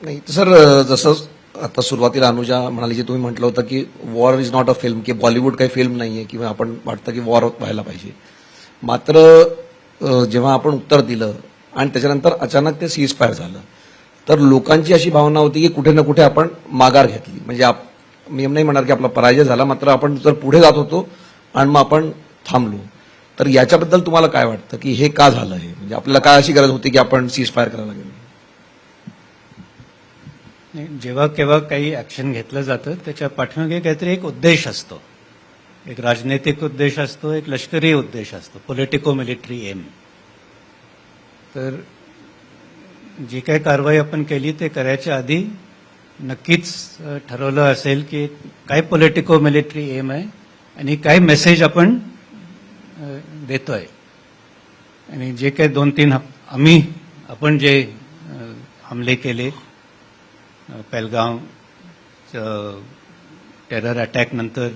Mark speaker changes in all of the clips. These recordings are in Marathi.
Speaker 1: नाही सर जसं आता सुरुवातीला अनुजा म्हणाली की तुम्ही म्हटलं होतं की war is not a film की बॉलिवूड काही फिल्म नाहीये किंवा आपण वाटतं की वॉर व्हायला पाहिजे. मात्र जेव्हा आपण उत्तर दिलं आणि त्याच्यानंतर अचानक ते सीज फायर झालं तर लोकांची अशी भावना होती की कुठे ना कुठे आपण माघार घेतली. म्हणजे आप- मी नाही म्हणणार की आपला पराजय झाला मात्र आपण जर पुढे जात होतो आणि मग आपण थांबलो तर याच्याबद्दल तुम्हाला काय वाटतं? की हे का झालं हे? म्हणजे आपल्याला काय अशी गरज होती की आपण सीज फायर करायला गेलो?
Speaker 2: जेव्हा केव्हा काही ऍक्शन घेतलं जातं त्याच्या पाठीमागे काहीतरी एक उद्देश असतो. एक राजनैतिक उद्देश असतो एक लष्करी उद्देश असतो पॉलिटिको मिलिटरी एम तर जी काही कारवाई आपण केली ते करायच्या आधी नक्कीच ठरवलं असेल की काय पॉलिटिको मिलिटरी एम आहे आणि काय मेसेज आपण देतोय. आणि जे काही दोन तीन आम्ही आपण जे हमले केले पेलगाव टेरर अटॅक नंतर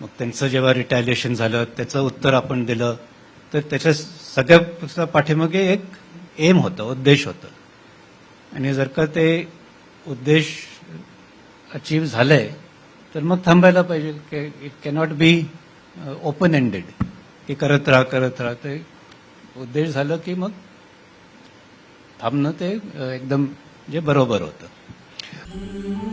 Speaker 2: मग त्यांचं जेव्हा रिटॅलिएशन झालं त्याचं उत्तर आपण दिलं तर त्याच्या सगळ्या पाठीमागे एक एम होतं उद्देश होतं. आणि जर का ते उद्देश अचीव झालंय तर मग थांबायला पाहिजे की it cannot be open ended की करत राहा करत राहा. ते उद्देश झालं की मग थांबणं ते एकदम जे बरोबर होतं. Mm-hmm.